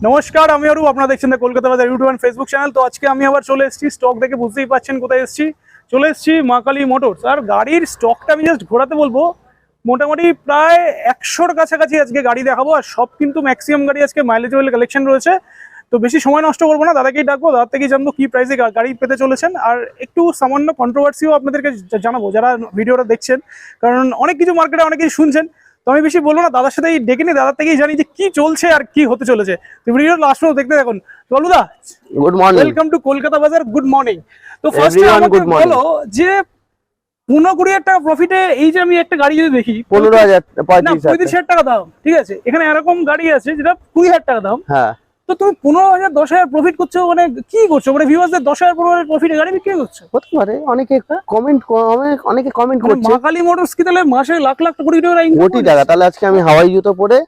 নমস্কার, আমি অরূপ, আপনারা দেখছেন কলকাতা বাজার ইউটিউব অ্যান্ড ফেসবুক চ্যানেল তো আজকে আমি আবার চলে এসেছি স্টক দেখে বুঝতেই পারছেন কোথায় এসেছি। চলে এসেছি মা কালী মোটরস। আর গাড়ির স্টকটা আমি জাস্ট ঘোরাতে বলব, মোটামুটি প্রায় একশোর কাছাকাছি আজকে গাড়ি দেখাবো, আর সব কিন্তু ম্যাক্সিমাম গাড়ি আজকে মাইলেজেবল কালেকশন রয়েছে। তো বেশি সময় নষ্ট করব না, দাদাকেই ডাকবো দাদা থেকেই জানব কি প্রাইসে গাড়ি পেতে চলেছেন। আর একটু সামান্য কন্ট্রোভার্সিও আপনাদেরকে জানাব, যারা ভিডিওটা দেখছেন। কারণ অনেক কিছু মার্কেটে অনেক কিছু শুনছেন তো আমি বেশি বলব না দাদার সাথে ডেকে নিই দাদার থেকেই জানি যে কি চলছে আর কি হতে চলেছে। ভিডিও লাস্ট পর্যন্ত দেখতে দেখুন বলুদা good morning welcome to Kolkata Bazar good morning তো ফার্স্টে আমাকে বলো যে পনেরো কুড়ি হাজার টাকা প্রফিটে এই যে আমি একটা গাড়ি যদি দেখি পনেরো হাজার পঁয়ত্রিশ হাজার টাকা দাম ঠিক আছে? এখানে এরকম গাড়ি আছে যেটা কুড়ি হাজার টাকা দাম। হ্যাঁ। তো তুমি পনেরো হাজার দশ হাজার প্রফিট করছ মানে কি করছ? মানে ভিউয়ার্সদের দশ হাজার পনেরো হাজার প্রফিটে গাড়ি বিক্রি করছ? হতে পারে অনেকে কমেন্ট অনেকে কমেন্ট মানে করছে। মা কালী মোটরস কি তাহলে মাসে লাখ লাখ কোটি টাকা কোটি টাকা তাহলে আজকে আমি হাওয়াই জুতো পরে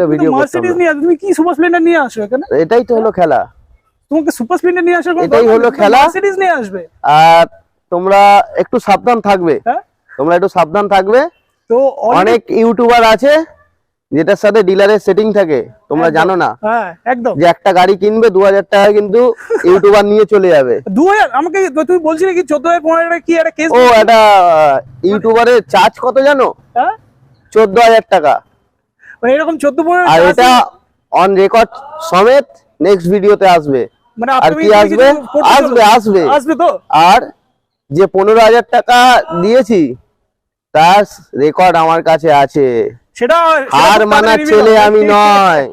তো ভিডিও করতাম নিয়ে তুমি কি সুপার স্প্লেন্ডার নিয়ে আসো এখানে? এটাই তো হলো খেলা। তোমাকে সুপার স্প্লেন্ডার নিয়ে আসার এটাই হলো খেলা। Mercedes নিয়ে আসবে। আর তোমরা একটু সাবধান থাকবে। হ্যাঁ? তোমরা একটু সাবধান থাকবে। তো অনেক ইউটিউবার আছে। যেটার সাথে ডিলারের সেটিং থাকে তোমরা জানো না। হ্যাঁ একদম। যে একটা গাড়ি কিনবে দু হাজার টাকা কিন্তু ইউটিউবার নিয়ে চলে যাবে। দু হাজার আমাকে তুমি বলছিলে কি চোদ্দ হাজার পনেরো কি একটা কেস ও একটা ইউটিউবারের চার্জ কত জানো? হ্যাঁ? চোদ্দ হাজার টাকা। মানে এরকম চোদ্দ পনেরো আর এটা অন রেকর্ড সমেত নেক্সট ভিডিওতে আসবে। মানে আর কি আসবে? আসবে আসবে। আসবে তো? আর যে পনেরো হাজার টাকা দিয়েছি তার রেকর্ড আমার কাছে আছে। সেটা হার মানা ছেলে আমি নয়।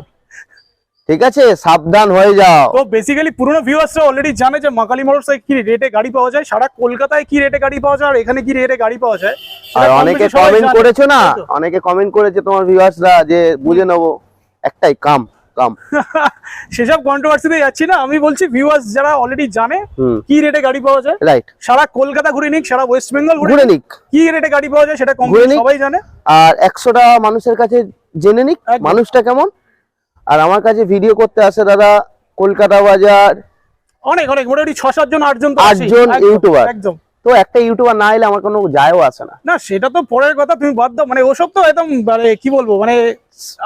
ঠিক আছে? সাবধান হয়ে যাও। তো বেসিক্যালি পুরনো ভিউয়ার্সরা অলরেডি জানে যে মাকালি মোটরসাইকেল কি রেটে গাড়ি পাওয়া যায়। সারা কলকাতায় কি রেটে গাড়ি পাওয়া যায় আর এখানে কি রেটে গাড়ি পাওয়া যায় আর অনেকে কমেন্ট করেছে না? অনেকে কমেন্ট করেছে তোমার ভিউয়ার্সরা যে বুঝে নেব। একটাই কাম। কাম সেসব কন্ট্রোভার্সিতে যাচ্ছি না আমি বলছি ভিউয়ার্স যারা অলরেডি জানে কি রেটে গাড়ি পাওয়া যায় রাইট সারা কলকাতা ঘুরে নিক সারা ওয়েস্ট বেঙ্গল ঘুরে নিক, কি রেটে গাড়ি পাওয়া যায় সেটা কম। সবাই জানে। আর একশোটা মানুষের কাছে জেনে নিক মানুষটা কেমন। আর আমার কাছে ভিডিও করতে আসে দাদা কলকাতা বাজার। অনেক অনেক মোটামুটি ছ সাতজন আটজন। আটজন ইউটিউবার। একদম। তো একটা ইউটিউবার না এলে আমার কোনো যায়ও আসে না। না সেটা তো পরের কথা তুমি বাদ দাও। মানে ওসব তো একদম মানে কি বলব মানে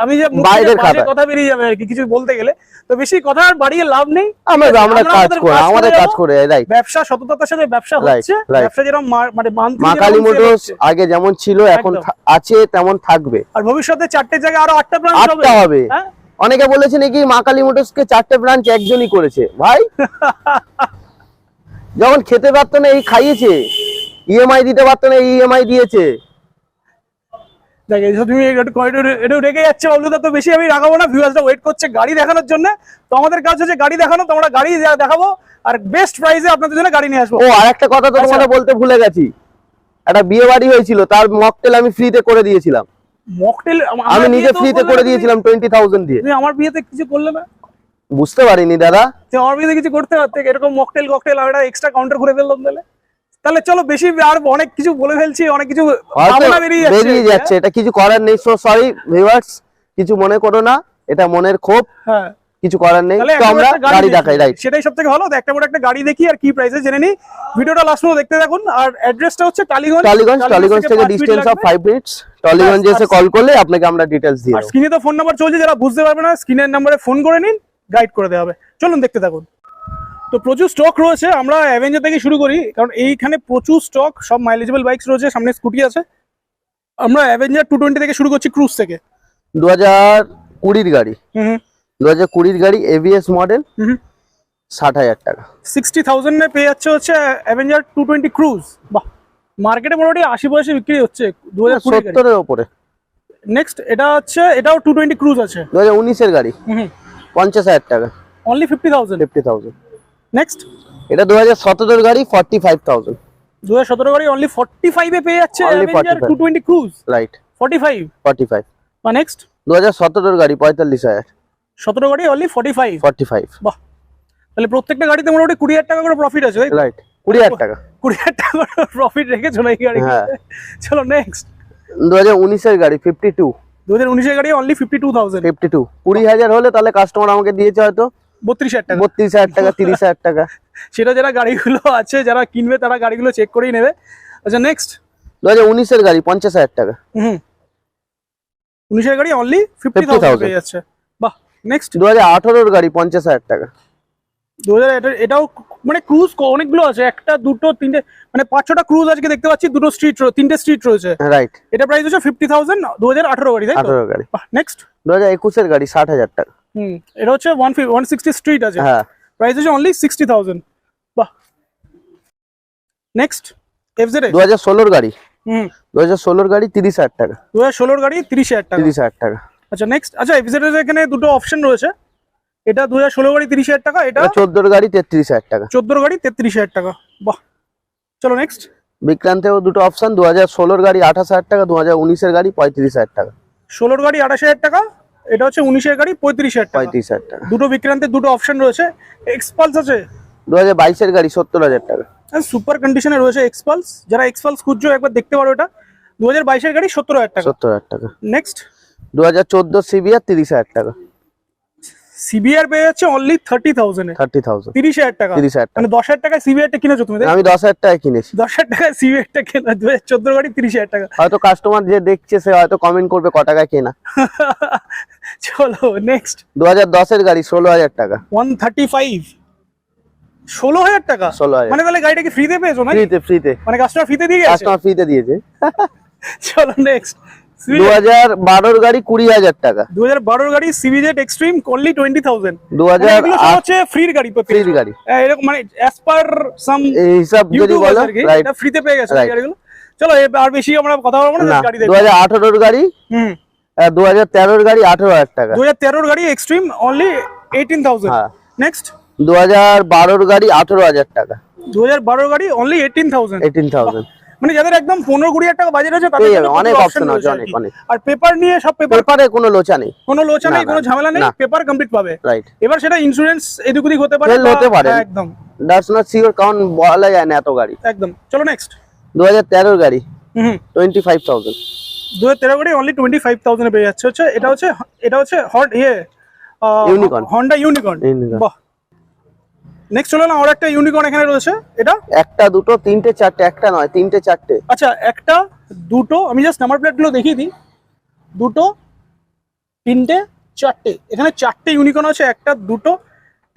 আমি যে বাইরের কথা বেরিয়ে যাবে আর কি কিছু বলতে গেলে। তো বেশি কথা আর বাড়িয়ে লাভ নেই। আমরা আমরা কাজ করে আমাদের কাজ। করে রাইট ব্যবসা সততার সাথে ব্যবসা হচ্ছে। ব্যবসা যেরকম মানে মা কালী মোটরস আগে যেমন ছিল এখন আছে তেমন থাকবে। আর ভবিষ্যতে চারটে জায়গায় আরও আটটা ব্রাঞ্চ হবে আটটা হবে। হ্যাঁ? অনেকে বলেছে নাকি মা কালী মোটরস কে চারটে ব্রাঞ্চ একজনই করেছে। ভাই যখন খেতে পারতো না এই খাইয়েছে। ইএমআই দিতে পারতো না ইএমআই দিয়েছে। দেখ এই তুমি একটু যাচ্ছে তো বেশি আমি রাখাবো না ভিউয়ার্সরা ওয়েট করছে গাড়ি দেখানোর জন্য। তো আমাদের কাজ হচ্ছে গাড়ি দেখানো তো আমরা গাড়ি দেখাবো আর বেস্ট প্রাইসে আপনাদের জন্য গাড়ি নিয়ে আসব। ও আর একটা কথা তো আচ্ছা। তোমাদের বলতে ভুলে গেছি। একটা বিয়ে বাড়ি হয়েছিল তার মকটেল আমি ফ্রিতে করে দিয়েছিলাম। মকটেল আমি নিজে ফ্রিতে করে দিয়েছিলাম টোয়েন্টি থাউজেন্ড দিয়ে। তুমি আমার বিয়েতে কিছু করলে না? বুঝতে পারিনি দাদা। আমার কিছু করতে পারতে এরকম মকটেল ককটেল একটা এক্সট্রা কাউন্টার করে ফেললাম তাহলে। তাহলে চলো বেশি আর অনেক কিছু বলে ফেলছি অনেক কিছু বেরিয়ে যাচ্ছে। এটা কিছু করার নেই সো সরি ভিউয়ার্স কিছু মনে করো না এটা মনের ক্ষোভ হ্যাঁ। কিছু করার নেই তো আমরা গাড়ি দেখাই রাইট সেটাই সব থেকে ভালো তো একটা বড় একটা গাড়ি দেখি আর কি প্রাইসে জেনে নিই। ভিডিওটা লাস্ট পর্যন্ত দেখতে থাকুন আর অ্যাড্রেসটা হচ্ছে টালিগঞ্জ। টলিগঞ্জ টলিগঞ্জ থেকে ডিস্টেন্স অফ লাগবে। ফাইভ মিনিটস টলিগঞ্জে এসে কল করলে আপনাকে আমরা ডিটেলস দিয়ে আর স্ক্রিনে তো ফোন নাম্বার চলছে যারা বুঝতে পারবে না স্ক্রিনের নাম্বারে ফোন করে নিন গাইড করে দেওয়া হবে। চলুন দেখতে থাকুন। তো প্রচুর স্টক রয়েছে আমরা অ্যাভেঞ্জার থেকে শুরু করি কারণ এইখানে প্রচুর স্টক সব মাইলেজেবল বাইকস রয়েছে সামনে স্কুটি আছে। আমরা অ্যাভেঞ্জার টু টোয়েন্টি থেকে শুরু করছি ক্রুজ থেকে। দু হাজার কুড়ির গাড়ি। দু হাজার কুড়ির গাড়ি এভিএস মডেল হুম ষাট হাজার টাকা। সিক্সটি থাউজেন্ডে পেয়ে যাচ্ছে হচ্ছে অ্যাভেঞ্জার টু টোয়েন্টি ক্রুজ বাহ মার্কেটে মোটামুটি আশি পয়সা বিক্রি হচ্ছে দু হাজার সত্তরের ওপরে। নেক্সট এটা হচ্ছে এটাও টু টোয়েন্টি ক্রুজ আছে। দু হাজার উনিশের গাড়ি। হুম। পঞ্চাশ হাজার টাকা। Only fifty thousand fifty thousand next এটা দু হাজার সতেরোর গাড়ি ফর্টি ফাইভ থাউজেন্ড দু হাজার সতেরো গাড়ি অনলি ফর্টি ফাইভে পেয়ে যাচ্ছে 45 to twenty cruze right forty five forty five বা নেক্সট দু হাজার সতেরোর গাড়ি পঁয়তাল্লিশ হাজার। সতেরো গাড়ি only forty five forty five বাহ। তাহলে প্রত্যেকটা গাড়িতে মোটামুটি কুড়ি হাজার টাকা করে প্রফিট আছে রাইট কুড়ি হাজার টাকা। কুড়ি হাজার টাকা করে প্রফিট রেখেছো না এই গাড়ি হ্যাঁ। চলো নেক্সট দু হাজার উনিশের গাড়ি ফিফটি টু দু হাজার উনিশের গাড়ি only fifty two thousand fifty two কুড়ি হাজার হলে তাহলে কাস্টমার আমাকে দিয়েছে হয়তো। বত্রিশ হাজার টাকা। বত্রিশ হাজার টাকা তিরিশ হাজার টাকা। সেটা যারা গাড়িগুলো আছে যারা কিনবে তারা গাড়িগুলো চেক করেই নেবে। আচ্ছা নেক্সট দু হাজার উনিশের গাড়ি পঞ্চাশ হাজার টাকা। হুম। উনিশের গাড়ি অনলি ফিফটি 50,000 থাউজেন্ড পেয়ে যাচ্ছে। বাহ নেক্সট দু হাজার আঠারোর গাড়ি পঞ্চাশ হাজার টাকা। দু হাজার এটাও মানে ক্রুজ অনেকগুলো আছে। একটা দুটো তিনটে মানে পাঁচ ছটা ক্রুজ আজকে দেখতে পাচ্ছি দুটো স্ট্রিট তিনটে স্ট্রিট রয়েছে। রাইট এটা প্রাইস হচ্ছে ফিফটি থাউজেন্ড দু হাজার আঠারো গাড়ি আঠারো গাড়ি। নেক্সট দু হাজার একুশের গাড়ি ষাট হাজার টাকা। হুম এটা হচ্ছে ওয়ান ওয়ান সিক্সটি স্ট্রিট আছে। হ্যাঁ। প্রাইস হচ্ছে অনলি সিক্সটি থাউজেন্ড বাহ। নেক্সট এফজেড দু হাজার ষোলোর গাড়ি। হুম। দু হাজার ষোলোর গাড়ি তিরিশ হাজার টাকা। দু হাজার ষোলোর গাড়ি তিরিশ হাজার টাকা। তিরিশ হাজার টাকা। আচ্ছা নেক্সট আচ্ছা এফজেড এর এখানে দুটো অপশন রয়েছে। এটা দু হাজার ষোলো গাড়ি তিরিশ হাজার টাকা এটা চোদ্দোর গাড়ি তেত্রিশ হাজার টাকা। চোদ্দোর গাড়ি তেত্রিশ হাজার টাকা। বাহ। চলো নেক্সট বিক্রান্তেও দুটো অপশন দু হাজার ষোলোর গাড়ি আঠাশ হাজার টাকা দু হাজার উনিশের গাড়ি পঁয়ত্রিশ হাজার টাকা। ষোলোর গাড়ি আঠাশ হাজার টাকা এটা হচ্ছে উনিশের গাড়ি পঁয়ত্রিশ হাজার টাকা। পঁয়ত্রিশ হাজার টাকা। দুটো বিক্রান্তের দুটো অপশন রয়েছে এক্সপালস আছে? দু হাজার বাইশের গাড়ি সত্তর হাজার টাকা। সুপার কন্ডিশনে রয়েছে এক্সপালস যারা এক্সপালস খুঁজছো একবার দেখতে পারো এটা। দু হাজার বাইশের গাড়ি সত্তর হাজার টাকা। সত্তর হাজার টাকা। নেক্সট দু হাজার চোদ্দ সিবিআর তিরিশ হাজার টাকা। সিবিআর পেয়ে যাচ্ছে অনলি থার্টি থাউজেন্ডে থার্টি থাউজেন্ড তিরিশ হাজার টাকা। তিরিশ হাজার মানে দশ হাজার টাকায় সিবিআরটা কিনেছো তুমি? আমি দশ হাজার টাকায় কিনেছি। দশ হাজার টাকায় সিবিআরটা কেনা দু হাজার চোদ্দোর গাড়ি তিরিশ হাজার টাকা। হয়তো কাস্টমার যে দেখছে সে হয়তো কমেন্ট করবে ক টাকায় কেনা। চলো নেক্সট দু হাজার দশের গাড়ি ষোলো হাজার টাকা। ওয়ান থার্টি ফাইভ ষোলো হাজার টাকা? ষোলো হাজার। মানে তাহলে গাড়িটা কি ফ্রিতে পেয়েছ না ফ্রিতে ফ্রিতে মানে কাস্টমার ফ্রিতে দিয়ে কাস্টমার ফ্রিতে দিয়েছে। চলো নেক্সট দু হাজার বারোর গাড়ি কুড়ি হাজার টাকা। দু হাজার বারোর গাড়ি CBZ Xtreme only twenty thousand দু হাজার হচ্ছে ফ্রির গাড়ি ফ্রির গাড়ি। হ্যাঁ, এরকম মানে অ্যাজ পার সাম হিসাব যদি ইউটিউব বলো আর কি রাইট এটা ফ্রিতে পেয়ে গেছে গাড়িগুলো। চলো আর বেশি আমরা কথা বলব না গাড়ি দু হাজার আঠারোর গাড়ি হুম। দু হাজার তেরোর গাড়ি আঠারো হাজার টাকা। দু হাজার তেরোর গাড়ি Xtreme only eighteen thousand next দু হাজার বারোর গাড়ি আঠারো হাজার টাকা। দু হাজার বারোর গাড়ি only eighteen thousand eighteen thousand মানে যাদের একদম পনেরো কুড়ি হাজার টাকা বাজেট আছে অনেক option আছে, অনেক, অনেক। আর পেপার নিয়ে সব পেপার পেপারে কোনো লোচা নেই। কোনো লোচা নেই কোনো ঝামেলা নেই পেপার কমপ্লিট পাবে। রাইট এবার সেটা ইন্স্যুরেন্স এদিক ওদিক হতে পারে হতে পারে। হ্যাঁ, একদম। দ্যাটস নট সিওর কারণ বলা যায় না এত গাড়ি। একদম। চলো নেক্সট দু হাজার তেরোর গাড়ি। হুম টোয়েন্টি ফাইভ থাউজেন্ড দু হাজার তেরো গাড়ি অনলি টোয়েন্টি ফাইভ থাউজেন্ডে পেয়ে যাচ্ছে। হচ্ছে এটা হচ্ছে এটা হচ্ছে হট ইয়ে Unicorn. হন্ডা ইউনিকর্ন বাহ নেক্সট চলো না আর একটা ইউনিকর্ন এখানে রয়েছে। এটা? একটা দুটো তিনটে চারটে একটা নয় তিনটে চারটে। আচ্ছা একটা দুটো আমি জাস্ট নাম্বার প্লেটগুলো দেখিয়ে দিই। দুটো তিনটে চারটে। এখানে চারটে ইউনিকর্ন আছে একটা দুটো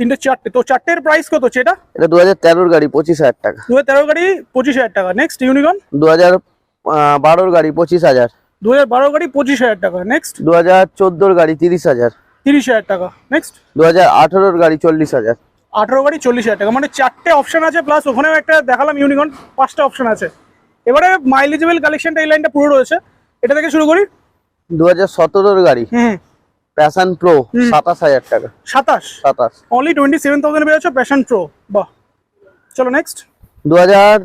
তিনটে চারটে। তো চারটের প্রাইস কত হচ্ছে এটা? এটা দু হাজার তেরোর গাড়ি পঁচিশ হাজার টাকা। দু হাজার তেরো গাড়ি পঁচিশ হাজার টাকা। নেক্সট ইউনিকর্ন দু হাজার বারোর গাড়ি পঁচিশ হাজার। দু হাজার বারো গাড়ি পঁচিশ হাজার টাকা। নেক্সট দু হাজার চোদ্দোর গাড়ি তিরিশ হাজার। তিরিশ হাজার টাকা। নেক্সট দু হাজার আঠেরোর গাড়ি চল্লিশ হাজার। আঠারো গাড়ি চল্লিশ হাজার টাকা। মানে চারটে অপশন আছে প্লাস ওখানেও একটা দেখালাম ইউনিকর্ন পাঁচটা অপশন আছে। এবারে মাইলেজেবল কালেকশনটা এই লাইনটা পুরো রয়েছে। এটা থেকে শুরু করি? দু হাজার সতেরোর গাড়ি। হুম প্যাশন প্রো সাতাশ হাজার টাকা। সাতাশ? সাতাশ। অনলি টোয়েন্টি সেভেন থাউজেন্ড যাচ্ছে প্যাশন প্রো বাহ। চলো নেক্সট দু হাজার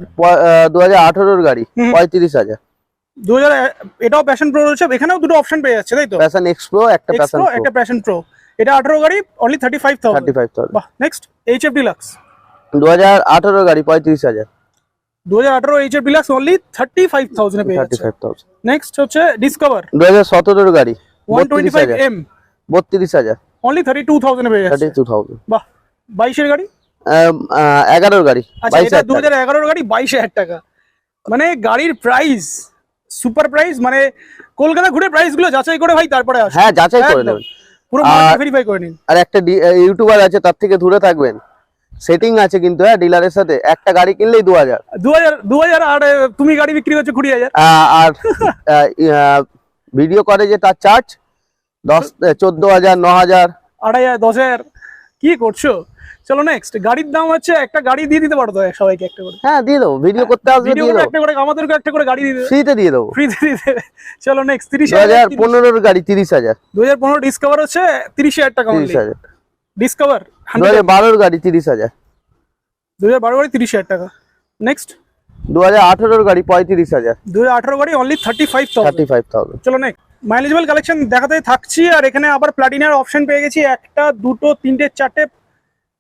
দু হাজার আঠেরোর গাড়ি পঁয়ত্রিশ হাজার। দু হাজার এটাও প্যাশন প্রো রয়েছে। এখানেও দুটো অপশন পেয়ে যাচ্ছে তাই তো? প্যাশন একটা এক্স প্যাশন প্রো প্রো একটা প্যাশন প্রো এটা আঠেরো গাড়ি only thirty five thirty five thousand বাহ নেক্সট এইচ এফ ডিলাক্স দু হাজার আঠেরোর গাড়ি পঁয়ত্রিশ হাজার। দু হাজার আঠারো H F Deluxe only thirty five thousand পেয়ে থার্টি ফাইভ থাউজেন্ড নেক্সট হচ্ছে ডিসকভার দু হাজার সতেরোর গাড়ি ওয়ান টোয়েন্টি ফাইভ এম বত্রিশ হাজার। অনলি থার্টি টু থাউজেন্ড পেয়ে থার্টি টু থাউজেন্ড বাহ বাইশের গাড়ি? এগারোর গাড়ি আচ্ছা বাইশ এটা হাজার দু হাজার এগারোর গাড়ি বাইশ হাজার টাকা। মানে গাড়ির প্রাইস সুপার প্রাইস মানে কলকাতা ঘুরে প্রাইসগুলো যাচাই করে ভাই তারপরে আসে হ্যাঁ যাচাই করে। নেবেন। পুরো ভেরিফাই করে নিন। আর একটা ইউটিউবার আছে তার থেকে দূরে থাকবেন। সেটিং আছে কিন্তু হ্যাঁ ডিলারের সাথে। একটা গাড়ি কিনলেই দু হাজার দু হাজার আর তুমি গাড়ি বিক্রি করছ কুড়ি হাজার। আর ভিডিও করে যে তার চার্জ দশ চোদ্দ হাজার ন হাজার আড়াই হাজার দশ হাজার। কি করছ? চলো নেক্সট গাড়ির দাম হচ্ছে একটা গাড়ি দিয়ে দিতে পারো তো সবাইকে একটা করে। হ্যাঁ দিয়ে দেবো। ভিডিও করতে আসবে ভিডিও দিয়ে একটা করে আমাদেরকে একটা করে গাড়ি দিয়ে ফ্রিতে দিয়ে দেবো। ফ্রিতে দিয়ে দেবে। চলো নেক্সট তিরিশ দু হাজার পনেরোর গাড়ি তিরিশ হাজার। দু হাজার পনেরো ডিসকাভার হচ্ছে তিরিশ হাজার টাকা তিরিশ হাজার। ডিসকাভার দু হাজার বারোর গাড়ি তিরিশ হাজার। দু হাজার বারো গাড়ি তিরিশ হাজার টাকা। নেক্সট দু হাজার আঠেরোর গাড়ি পঁয়ত্রিশ হাজার। দু হাজার আঠারো গাড়ি only thirty five thirty five thousand চলো নেক্সট মাইলেজেবল কালেকশন দেখাতে থাকছি আর এখানে আবার প্লাটিনার অপশন পেয়ে গেছি। একটা দুটো তিনটে চারটে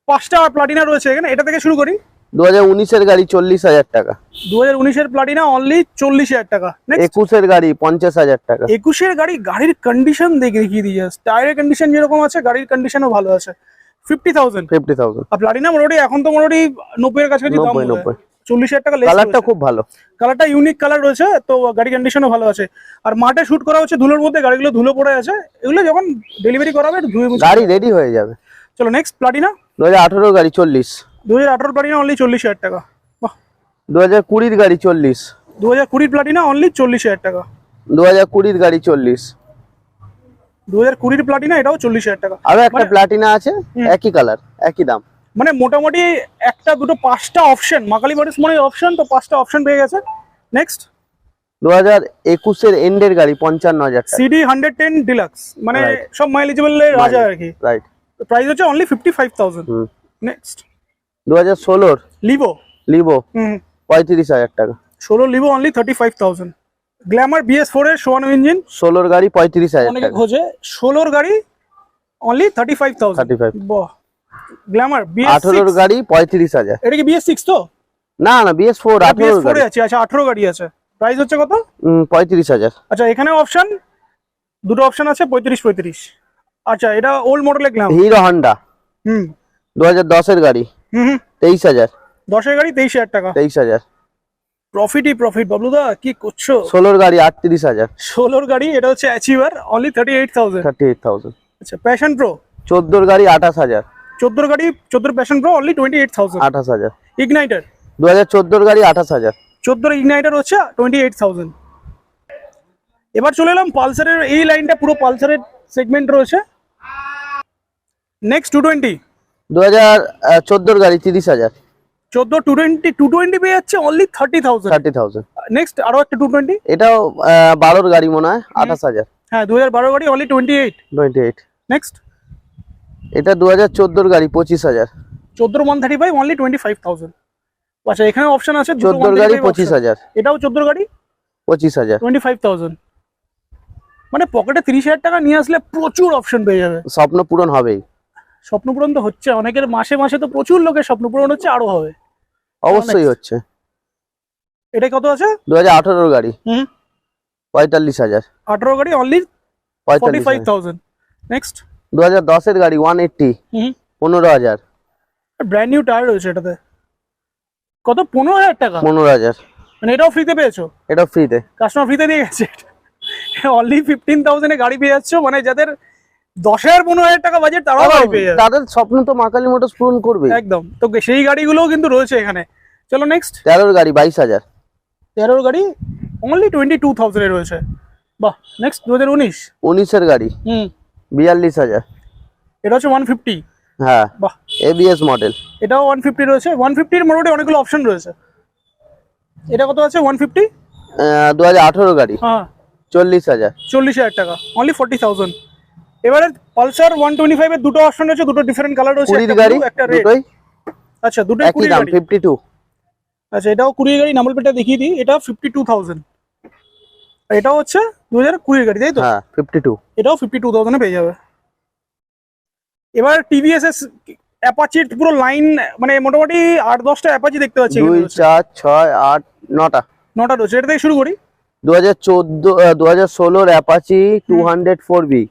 পাঁচটা প্লাটিনা রয়েছে এখানে। এটা থেকে শুরু করি। দু হাজার উনিশের গাড়ি চল্লিশ হাজার টাকা। দু হাজার উনিশের প্লাটিনা অনলি চল্লিশ হাজার টাকা। নেক্সট একুশের গাড়ি পঞ্চাশ হাজার টাকা। একুশের গাড়ি গাড়ির কন্ডিশন দেখে দেখিয়ে দিয়ে টায়ারের কন্ডিশন যেরকম আছে গাড়ির কন্ডিশনও ভালো আছে। Fifty thousand. Fifty thousand. আর প্লাটিনা মোটামুটি এখন তো মোটামুটি নব্বই এর কাছাকাছি দাম নব্বই নব্বই। চল্লিশ হাজার টাকা কালারটা খুব ভালো। কালারটা ইউনিক কালার রয়েছে তো গাড়ি কন্ডিশনও ভালো আছে। আর মাঠে শুট করা হচ্ছে ধুলোর মধ্যে গাড়িগুলো ধুলো পড়ে আছে। এগুলো যখন ডেলিভারি করা হবে একটু ধুয়ে গাড়ি রেডি হয়ে যাবে। চলো নেক্সট প্লাটিনা দু হাজার আঠেরো গাড়ি চল্লিশ। দু হাজার প্লাটিনা অনলি চল্লিশ হাজার টাকা। বাহ। দু হাজার কুড়ির গাড়ি চল্লিশ। দু হাজার কুড়ির প্লাটিনা অনলি চল্লিশ হাজার টাকা। দু হাজার কুড়ির গাড়ি চল্লিশ। দু হাজার কুড়ির প্লাটিনা এটাও চল্লিশ হাজার টাকা। আরও একটা মানে- প্লাটিনা আছে একই কালার একই দাম। মানে মোটামুটি একটা দুটো পাঁচটা অপশন মাকালি মোটরস মানে অপশন তো পাঁচটা অপশন পেয়ে গেছে। নেক্সট দু হাজার একুশের এন্ডের গাড়ি পঞ্চান্ন হাজার টাকা। সিডি হান্ড্রেড টেন ডিলাক্স মানে সব মাইলেজেবল রাজা আর কি। রাইট প্রাইস হচ্ছে only fifty five thousand hmm. Next দু হাজার ষোলোর লিভো লিভো হুম। পঁয়ত্রিশ হাজার টাকা। ষোলো Livo only thirty five thousand Glamour BS four এর সোয়ানো ইঞ্জিন। ষোলোর গাড়ি পঁয়ত্রিশ হাজার অনেকে খোঁজে ষোলোর গাড়ি only thirty five thousand thirty five বাহ। গ্ল্যামার বিএস আঠেরোর গাড়ি পঁয়ত্রিশ হাজার। এটা কি বিএস সিক্স তো? না না বিএস ফোর আঠেরোর ফোরে গাড়ি। আছে আচ্ছা আঠেরো গাড়ি আছে। প্রাইস হচ্ছে কত? পঁয়ত্রিশ হাজার। আচ্ছা এখানে অপশন দুটো অপশন আছে পঁয়ত্রিশ পঁয়ত্রিশ। আচ্ছা এটা ওল্ড মডেলের গ্ল্যাম হিরো হন্ডা হুম। দু হাজার দশের গাড়ি। হুম হুম। তেইশ হাজার। দশের গাড়ি তেইশ হাজার টাকা। তেইশ হাজার। প্রফিটই প্রফিট বাবলুদা কি করছ? ষোলোর গাড়ি আটত্রিশ হাজার। ষোলোর গাড়ি এটা হচ্ছে Achiever only thirty eight thousand thirty eight thousand আচ্ছা প্যাশন প্রো চোদ্দোর গাড়ি আঠাশ হাজার। চোদ্দোর গাড়ি চোদ্দোর Passion Pro only twenty eight thousand আঠাশ হাজার। ইগনাইটার দু হাজার চোদ্দোর গাড়ি আঠাশ হাজার। চোদ্দোর ইগনাইটার হচ্ছে টোয়েন্টি এইট থাউজেন্ড এবার চলে এলাম পালসারের এই লাইনটা পুরো পালসারের সেগমেন্ট রয়েছে। নেক্সট টু টোয়েন্টি দু হাজার চোদ্দোর গাড়ি তিরিশ হাজার। চোদ্দ টু টোয়েন্টি টু টোয়েন্টি পেয়ে যাচ্ছে only thirty thousand thirty thousand next আরও একটা টু টোয়েন্টি এটাও আহ, বারোর গাড়ি মনে হয় আঠাশ হাজার। হ্যাঁ দু হাজার বারো গাড়ি only twenty eight twenty eight next এটা দু হাজার চোদ্দোর গাড়ি পঁচিশ হাজার। চোদ্দোর one thirty five only twenty five thousand আচ্ছা এখানে অপশন আছে চোদ্দোর গাড়ি। পঁচিশ হাজার। এটাও চোদ্দোর গাড়ি? পঁচিশ হাজার। টোয়েন্টি ফাইভ থাউজেন্ড মানে পকেটে তিরিশ হাজার টাকা নিয়ে আসলে প্রচুর অপশন পেয়ে যাবে। স্বপ্ন পূরণ হবেই। স্বপ্ন পূরণ তো হচ্ছে অনেকের মাসে মাসে তো প্রচুর লোকের স্বপ্ন পূরণ হচ্ছে আরও হবে। অবশ্যই হচ্ছে। এটা কত আছে? দু হাজার আঠারোর গাড়ি। হুম। পঁয়তাল্লিশ হাজার। আঠারো গাড়ি অনলি পঁয়তাল্লিশ ফাইভ থাউজেন্ড নেক্সট দু হাজার দশের গাড়ি ওয়ান এইট্টি হুম। পনেরো হাজার। ব্র্যান্ড নিউ টায়ার রয়েছে এটাতে। কত? পনেরো হাজার টাকা? পনেরো হাজার। মানে এটাও ফ্রিতে পেয়েছ? এটা ফ্রিতে কাস্টমার ফ্রিতে দিয়ে গেছে অনলি ফিফটিন থাউজেন্ডে গাড়ি পেয়ে যাচ্ছ মানে যাদের দশ হাজার পনেরো হাজার টাকা বাজেট তারাও গাড়ি পেয়ে যাবে। তাদের স্বপ্ন তো মাকালি মোটরস পূরণ করবে। একদম। তো সেই গাড়িগুলোও কিন্তু রয়েছে এখানে। চলো নেক্সট তেরোর গাড়ি বাইশ হাজার। তেরোর গাড়ি অনলি টোয়েন্টি টু থাউজেন্ডে রয়েছে। বাহ নেক্সট দু হাজার উনিশ। উনিশের গাড়ি হুম। বিয়াল্লিশ হাজার। এটা হচ্ছে ওয়ান ফিফটি হ্যাঁ। বাহ। এবিএস মডেল এটাও ওয়ান ফিফটি রয়েছে। ওয়ান ফিফটির মোটামুটি অনেকগুলো অপশন রয়েছে। এটা কত আছে? ওয়ান ফিফটি দু হাজার আঠেরো গাড়ি। হ্যাঁ। চল্লিশ হাজার। চল্লিশ হাজার টাকা। অনলি ফোর্টি থাউজেন্ড এবারে পালসার ওয়ান টোয়েন্টি ফাইভের দুটো অপশন রয়েছে দুটো ডিফারেন্ট কালার রয়েছে একটা গাড়ি একটা রেড আচ্ছা দুটোই একই কুড়ির দাম গাড়ি। ফিফটি টু আচ্ছা এটাও কুড়ির গাড়ি নাম্বার প্লেটটা দেখিয়ে দিই এটা ফিফটি টু থাউজেন্ড এটাও হচ্ছে দু হাজার কুড়ির গাড়ি তাই তো? হ্যাঁ ফিফটি টু এটাও ফিফটি টু থাউজেন্ডে পেয়ে যাবে। এবার টিভিএস এস অ্যাপাচির পুরো লাইন মানে মোটামুটি আট দশটা অ্যাপাচি দেখতে পাচ্ছি এখানে দুই রয়েছে। চার ছয় আট নটা। নটা রয়েছে এটা থেকে শুরু করি। দু হাজার চোদ্দ দু ষোলোর Apache two hundred four V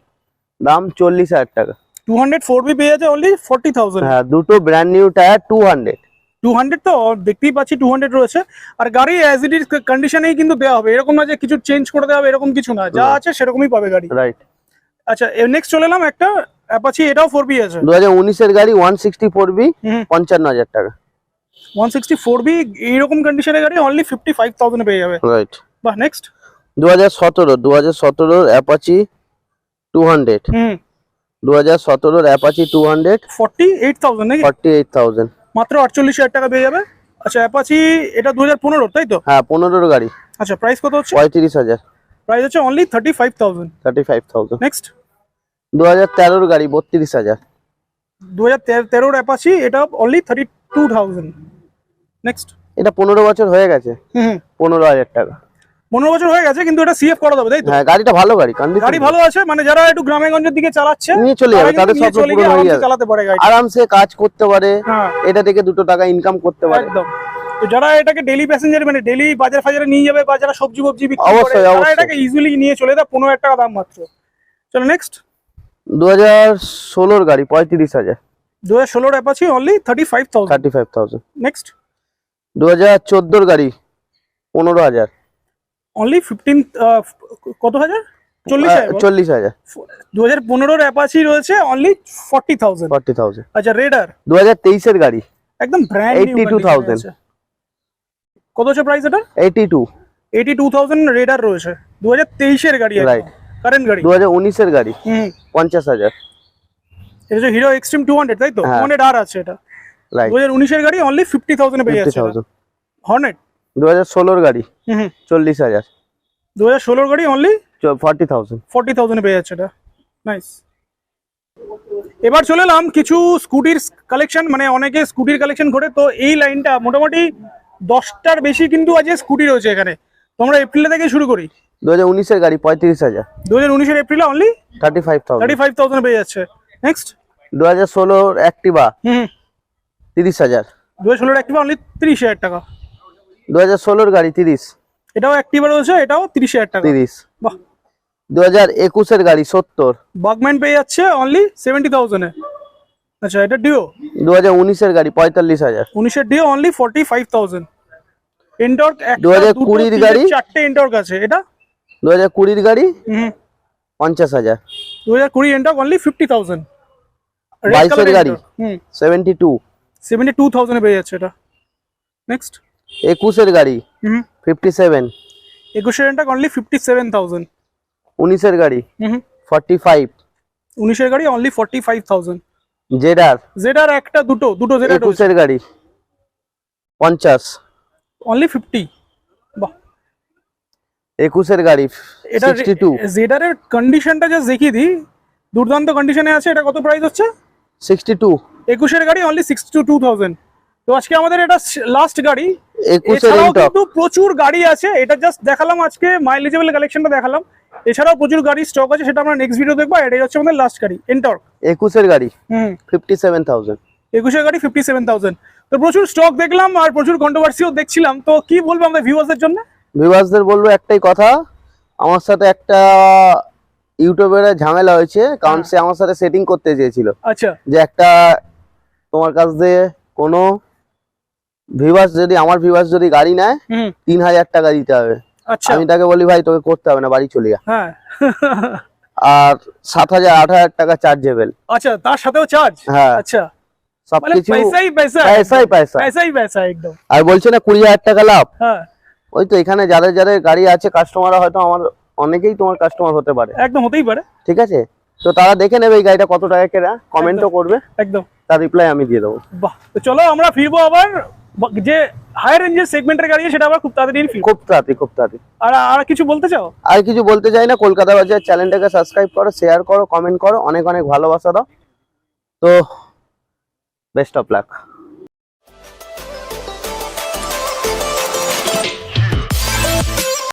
দাম চল্লিশ হাজার টাকা। টু হান্ড্রেড ফোর বি পেয়ে যাচ্ছে অনলি ফোর্টি থাউজেন্ড হ্যাঁ দুটো brand new tyre two hundred two hundred তো দেখতেই পাচ্ছি টু হান্ড্রেড রয়েছে। আর গাড়ি অ্যাজ ইট ইজ কন্ডিশনেই কিন্তু দেওয়া হবে। এরকম না যে কিছু চেঞ্জ করে দেওয়া হবে এরকম কিছু না। যা আছে সেরকমই পাবে গাড়ি। রাইট আচ্ছা নেক্সট চলে এলাম একটা অ্যাপাচি এটাও ফোর বি আছে। দু হাজার উনিশের গাড়ি ওয়ান সিক্সটি ফোর বি পঞ্চান্ন হাজার টাকা। ওয়ান সিক্সটি ফোর বি এইরকম কন্ডিশনের গাড়ি অনলি ফিফটি ফাইভ থাউজেন্ড পেয়ে যাবে। রাইট বাহ নেক্সট দু হাজার সতেরো দু হাজার সতেরোর অ্যাপাচি টু হান্ড্রেড হুম। দু হাজার সতেরোর Apache two hundred forty eight thousand নাকি? ফর্টি এইট থাউজেন্ড মাত্র আটচল্লিশ হাজার টাকা পেয়ে যাবে? আচ্ছা অ্যাপাচি এটা দু হাজার পনেরো তাই তো? হ্যাঁ পনেরোর গাড়ি। আচ্ছা প্রাইস কত হচ্ছে? পঁয়ত্রিশ হাজার। প্রাইস হচ্ছে only thirty five thousand thirty five thousand next দু হাজার তেরোর গাড়ি বত্রিশ হাজার। দু হাজার তেরোর অ্যাপাচি এটা only thirty two thousand next এটা পনেরো বছর হয়ে গেছে। হুম। পনেরো হাজার টাকা। পনেরো বছর হয়ে গেছে কিন্তু এটা সিএফ করা যাবে তাই তো? হ্যাঁ গাড়িটা ভালো গাড়ি কন্ডিশন গাড়ি ভালো। আছে মানে যারা একটু গ্রামে গঞ্জের দিকে চালাচ্ছে নিয়ে চলে যাবে তাদের পূরণ গিয়ে হয়ে যাবে চালাতে পারে গাড়ি আরামসে কাজ করতে পারে হ্যাঁ। এটা থেকে দুটো টাকা ইনকাম করতে পারে। একদম। তো যারা এটাকে ডেলি প্যাসেঞ্জার মানে ডেলি বাজার ফাজারে নিয়ে যাবে বা যারা সবজি ফবজি বিক্রি করে অবশ্যই, তারা। এটাকে ইজিলি নিয়ে চলে যায় পনেরো হাজার টাকা দাম মাত্র। চলো নেক্সট দু হাজার ষোলোর গাড়ি পঁয়ত্রিশ হাজার। দু হাজার ষোলোর Apache only thirty five thousand thirty five thousand next দু হাজার চোদ্দোর গাড়ি পনেরো হাজার। অনলি ফিফটিন কত হাজার? চল্লিশ চল্লিশ হাজার। দু হাজার পনেরোর অ্যাপাচি রয়েছে only forty thousand forty thousand আচ্ছা রেডার দু হাজার তেইশের গাড়ি। একদম ব্র্যান্ড 82,000 কত হচ্ছে প্রাইস এটা? Eighty two eighty two thousand Raider রয়েছে। দু হাজার তেইশের গাড়ি Right. কারেন্ট গাড়ি। দু হাজার উনিশের গাড়ি। হুম। পঞ্চাশ হাজার। এটা হচ্ছে হিরো এক্সট্রিম টু হান্ড্রেড তাই তো? হ্যাঁ। হান্ড্রেড আর আছে এটা। রাইট দু হাজার উনিশের গাড়ি অনলি ফিফটি থাউজেন্ড পেয়ে যাচ্ছে। হর্নেট দু হাজার ষোলোর গাড়ি হুম চল্লিশ হাজার। দু হাজার ষোলোর গাড়ি only forty thousand forty thousand পেয়ে যাচ্ছে এটা। নাইস এবার চলে এলাম কিছু স্কুটির কালেকশন মানে অনেকে স্কুটির কালেকশন করে তো এই লাইনটা মোটামুটি দশটার বেশি কিন্তু আজকে স্কুটি রয়েছে এখানে। তোমরা এপ্রিলে থেকে শুরু করি। দু হাজার উনিশের গাড়ি পঁয়ত্রিশ হাজার। দু হাজার উনিশের এপ্রিলে only thirty five thousand thirty five thousand পেয়ে যাচ্ছে। নেক্সট দু হাজার ষোলোর অ্যাক্টিভা হুম তিরিশ হাজার। দু হাজার ষোলোর অ্যাক্টিভা অনলি তিরিশ হাজার টাকা। দু হাজার ষোলোর গাড়ি তিরিশ। এটাও অ্যাক্টিভা রয়েছে এটাও তিরিশ হাজার টাকা। তিরিশ। বাহ। দু হাজার একুশের গাড়ি সত্তর। বাগম্যান পেয়ে যাচ্ছে অনলি সেভেন্টি থাউজেন্ডে আচ্ছা এটা ডিও দু হাজার উনিশের গাড়ি পঁয়তাল্লিশ হাজার। উনিশের Dio only forty five thousand Ntorq 2020 গাড়ি? চারটে এন্টর্ক আছে এটা? দু হাজার কুড়ির গাড়ি হুম। পঞ্চাশ হাজার। দু হাজার কুড়ি এন্টর্ক অনলি ফিফটি থাউজেন্ড বাইশের গাড়ি? Hmm. Seventy two seventy two থাউজেন্ডে পেয়ে যাচ্ছে এটা। নেক্সট একুশের গাড়ি। ফিফটি সেভেন একুশের Ntorq only fifty seven thousand উনিশের গাড়ি। ফর্টি ফাইভ উনিশের গাড়ি অনলি ফর্টি ফাইভ থাউজেন্ড জেডার। জেডার একটা দুটো দুটো জেডার একুশের গাড়ি। পঞ্চাশ। অনলি ফিফটি বাহ। একুশের গাড়ি এটা জেডারের কন্ডিশনটা জাস্ট দেখিয়ে দিই। দুর্দান্ত কন্ডিশনে আছে এটা কত প্রাইস হচ্ছে? সিক্সটি টু একুশের গাড়ি only sixty two two thousand তো আজকে আমাদের এটা লাস্ট গাড়ি। এছাড়াও কিন্তু প্রচুর গাড়ি আছে। এটা জাস্ট দেখালাম আজকে মাইলেজেবল কালেকশনটা দেখালাম। এছাড়াও প্রচুর গাড়ি স্টক আছে সেটা আমরা নেক্সট ভিডিও দেখব। এটাই হচ্ছে আমাদের লাস্ট গাড়ি এন্টর্ক একুশের গাড়ি হুম। ফিফটি সেভেন থাউজেন্ড একুশের গাড়ি ফিফটি সেভেন থাউজেন্ড তো প্রচুর স্টক দেখলাম আর প্রচুর কন্ট্রোভার্সিও দেখছিলাম। তো কি বলব আমাদের ভিউয়ার্সদের জন্য? ভিভাসদের বলব একটাই কথা আমার সাথে একটা ইউটিউবের ঝামেলা হয়েছে কারণ হ্যাঁ। সে আমার সাথে সেটিং করতে চেয়েছিল। আচ্ছা। যে একটা তোমার কাছ দিয়ে কোনো ভিভাস যদি আমার ভিভাস যদি গাড়ি নেয় তিন হাজার টাকা দিতে হবে। আচ্ছা। আমি তাকে বলি ভাই তোকে করতে হবে না বাড়ি চলে যা। হ্যাঁ। আর সাত হাজার আট হাজার টাকা চার্জেবল আচ্ছা তার সাথেও চার্জ হ্যাঁ। আচ্ছা। মানে সবকিছু আর বলছে না কুড়ি হাজার টাকা লাভ। হ্যাঁ। ওই তো এখানে যাদের যাদের গাড়ি আছে কাস্টমাররা হয়তো আমার অনেকেই তোমার কাস্টমার হতে পারে। একদম হতেই পারে। ঠিক আছে? তো তারা দেখে নেবে এই গাড়িটা কত টাকা কেনা। কমেন্টও করবে। একদম। তার রিপ্লাই আমি দিয়ে দেবো। বাহ। তো চলো আমরা ফিরবো আবার। যে হায়ার রেঞ্জের সেগমেন্টের গাড়ি সেটা আবার খুব তাড়াতাড়ি ফিল খুব তাড়াতাড়ি খুব তাড়াতাড়ি। আর আর কিছু বলতে চাও? আর কিছু বলতে চাই না কলকাতা বাজার চ্যানেলটাকে সাবস্ক্রাইব করো শেয়ার করো কমেন্ট করো অনেক অনেক ভালোবাসা দাও। তো বেস্ট অফ লাক